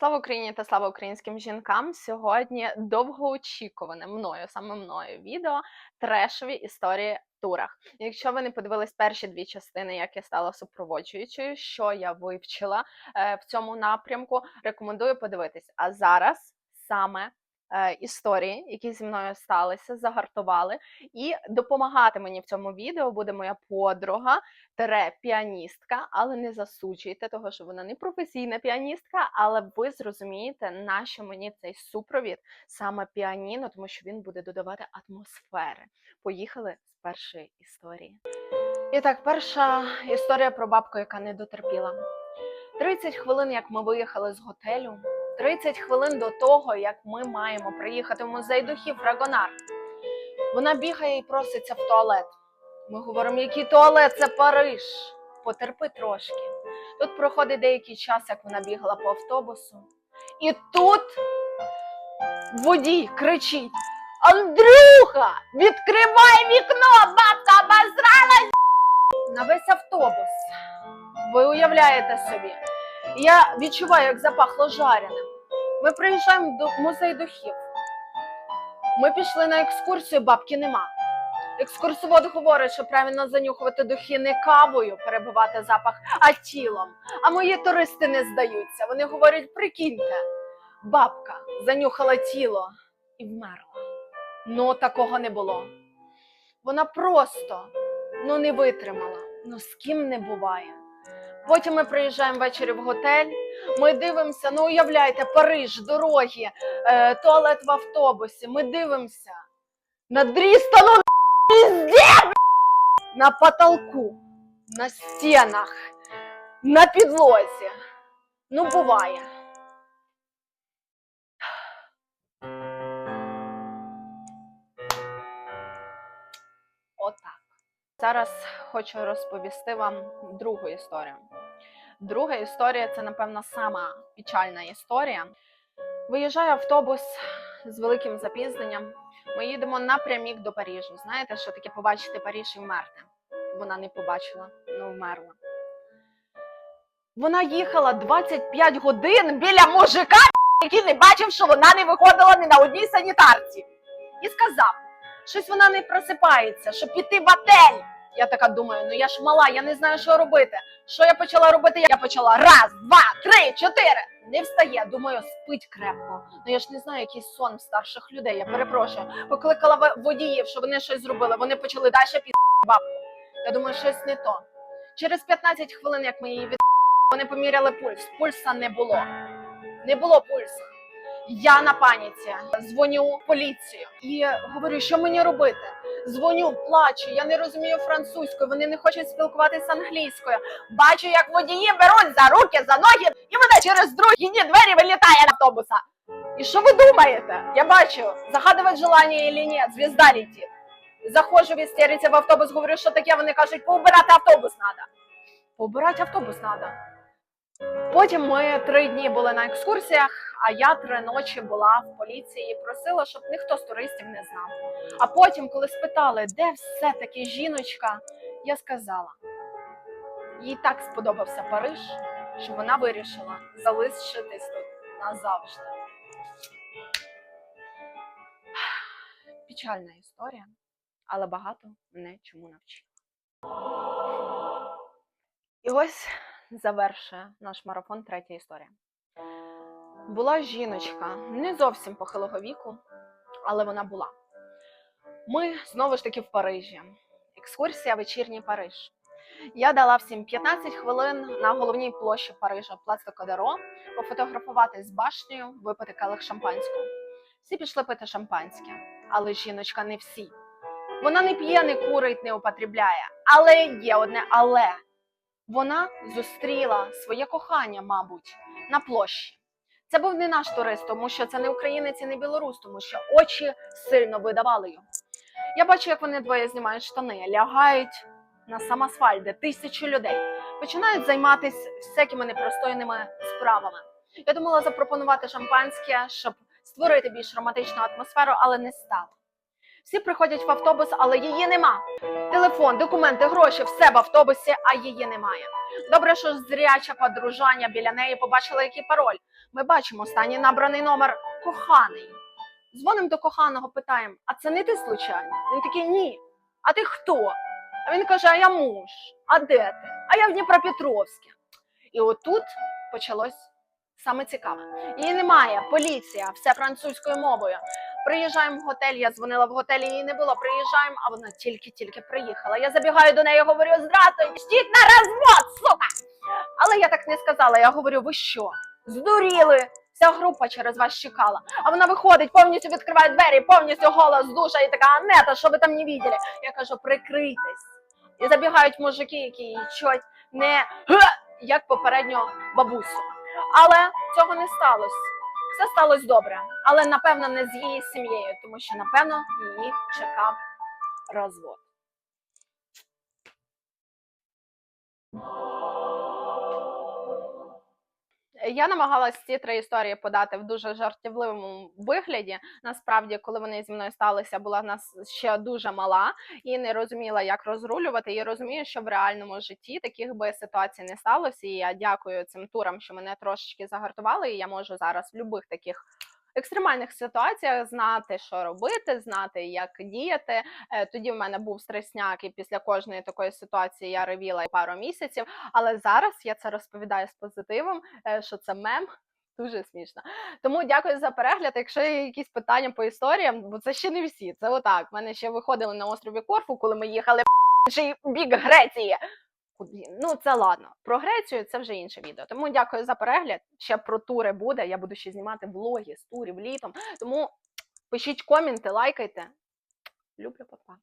Слава Україні та слава українським жінкам! Сьогодні довгоочікуване мною, саме мною відео трешові історії турах. Якщо ви не подивились перші дві частини, як я стала супроводжуючою, що я вивчила е, в цьому напрямку, рекомендую подивитись. А зараз саме історії, які зі мною сталися, загартували, і допомагати мені в цьому відео буде моя подруга, тере піаністка, але не засуджуйте того, що вона не професійна піаністка, але ви зрозумієте, нащо мені цей супровід саме піаніно, тому що він буде додавати атмосфери. Поїхали з першої історії. І так, перша історія про бабку, яка не дотерпіла. 30 хвилин, як ми виїхали з готелю. 30 хвилин до того, як ми маємо приїхати в музей духів Фрагонар. Вона бігає і проситься в туалет. Ми говоримо, який туалет, це Париж. Потерпи трошки. Тут проходить деякий час, як вона бігала по автобусу. І тут водій кричить: Андрюха, відкривай вікно! Бабка обозралась! На весь автобус. Ви уявляєте собі? Я відчуваю, як запахло жареним. Ми приїжджаємо до музей духів. Ми пішли на екскурсію, бабки нема. Екскурсовод говорить, що правильно занюхувати духи не кавою, перебивати запах, а тілом. А мої туристи не здаються. Вони говорять: прикиньте, бабка занюхала тіло і вмерла. Ну, такого не було. Вона просто ну, не витримала. Ну з ким не буває. Потім ми приїжджаємо ввечері в готель. Ми дивимося, ну уявляйте, Париж, дороги, е, туалет в автобусі. Ми дивимося на дрістану везде, на потолку, на стінах, на підлозі. Ну, буває. Отак. Зараз хочу розповісти вам другу історію. Друга історія це, напевно, сама печальна історія. Виїжджає автобус з великим запізненням. Ми їдемо напрямік до Парижу. Знаєте, що таке побачити Париж і вмерти? Вона не побачила, ну вмерла. Вона їхала 25 годин біля мужика, який не бачив, що вона не виходила ні на одній санітарці. І сказав, щось вона не просипається, щоб піти в отель. Я така думаю, ну я ж мала, я не знаю, що робити. Що я почала робити? Я почала раз, два, три, чотири. Не встає. Думаю, спить крепко. Ну я ж не знаю, який сон старших людей. Я перепрошую. Покликала водіїв, що вони щось зробили. Вони почали далі під бабку. Я думаю, щось не то. Через 15 хвилин, як ми її від вони поміряли пульс. Пульса не було. Не було пульсу. Я на паніці дзвоню поліцію і говорю, що мені робити. Дзвоню, плачу, я не розумію французькою, вони не хочуть спілкуватися англійською. Бачу, як водії беруть за руки, за ноги, і вона через другі двері вилітає на автобуса. І що ви думаєте? Я бачу, загадувати желання или ні, звізда летить. Заходжу в істериці в автобус, говорю, що таке. Вони кажуть, поубирати автобус треба. Поубирати автобус треба. Потім ми три дні були на екскурсіях, а я три ночі була в поліції і просила, щоб ніхто з туристів не знав. А потім, коли спитали, де все-таки жіночка, я сказала, їй так сподобався Париж, що вона вирішила залишитись тут назавжди. Печальна історія, але багато мене чому навчила. І ось завершує наш марафон третя історія. Була жіночка не зовсім похилого віку, але вона була. Ми знову ж таки в Парижі. Екскурсія вечірній Париж. Я дала всім 15 хвилин на головній площі Парижа Плац Кодеро пофотографувати з башнею, випити келих шампанського. Всі пішли пити шампанське, але жіночка не всі. Вона не п'є, не курить, не употребляє. Але є одне але. Вона зустріла своє кохання, мабуть, на площі. Це був не наш турист, тому що це не українець і не білорус, тому що очі сильно видавали його. Я бачу, як вони двоє знімають штани, лягають на сам асфальт, де тисячі людей, починають займатися всякими непростойними справами. Я думала запропонувати шампанське, щоб створити більш романтичну атмосферу, але не стало. Всі приходять в автобус, але її нема. Телефон, документи, гроші, все в автобусі, а її немає. Добре, що зряча подружання біля неї побачила, який пароль. Ми бачимо останній набраний номер коханий. Дзвонимо до коханого, питаємо: а це не ти случайно? Він такий ні. А ти хто? А він каже: А я муж. А де ти? А я в Дніпропетровське. І отут почалось саме цікаве. Її немає, поліція, все французькою мовою. Приїжджаємо в готель, я дзвонила в готелі, її не було. Приїжджаємо, а вона тільки-тільки приїхала. Я забігаю до неї, говорю, здравствуйте, йдіть на розвод, сука! Але я так не сказала. Я говорю, ви що? Здуріли? Вся група через вас чекала. А вона виходить, повністю відкриває двері, повністю голос душа і така Анета, що ви там не бачили? Я кажу, прикрийтесь. І забігають мужики, які її чуть не як попередньо бабусю. Але цього не сталося. Все сталося добре, але напевно не з її сім'єю, тому що напевно її чекав розвод. Я намагалась ці три історії подати в дуже жартівливому вигляді. Насправді, коли вони зі мною сталися, була нас ще дуже мала і не розуміла, як розрулювати. І розумію, що в реальному житті таких би ситуацій не сталося. І я дякую цим турам, що мене трошечки загартували. І я можу зараз в будь-яких таких екстремальних ситуаціях знати, що робити, знати, як діяти. Е, Тоді в мене був стресняк, і після кожної такої ситуації я ревіла пару місяців. Але зараз я це розповідаю з позитивом, е, що це мем. Дуже смішно. Тому дякую за перегляд. Якщо є якісь питання по історіям, бо це ще не всі. Це отак. Мене ще виходили на острові Корфу, коли ми їхали в бік Греції. Ну, це ладно. Про Грецію це вже інше відео. Тому дякую за перегляд. Ще про тури буде. Я буду ще знімати влоги з турів літом. Тому пишіть коменти, лайкайте. Люблю, папа.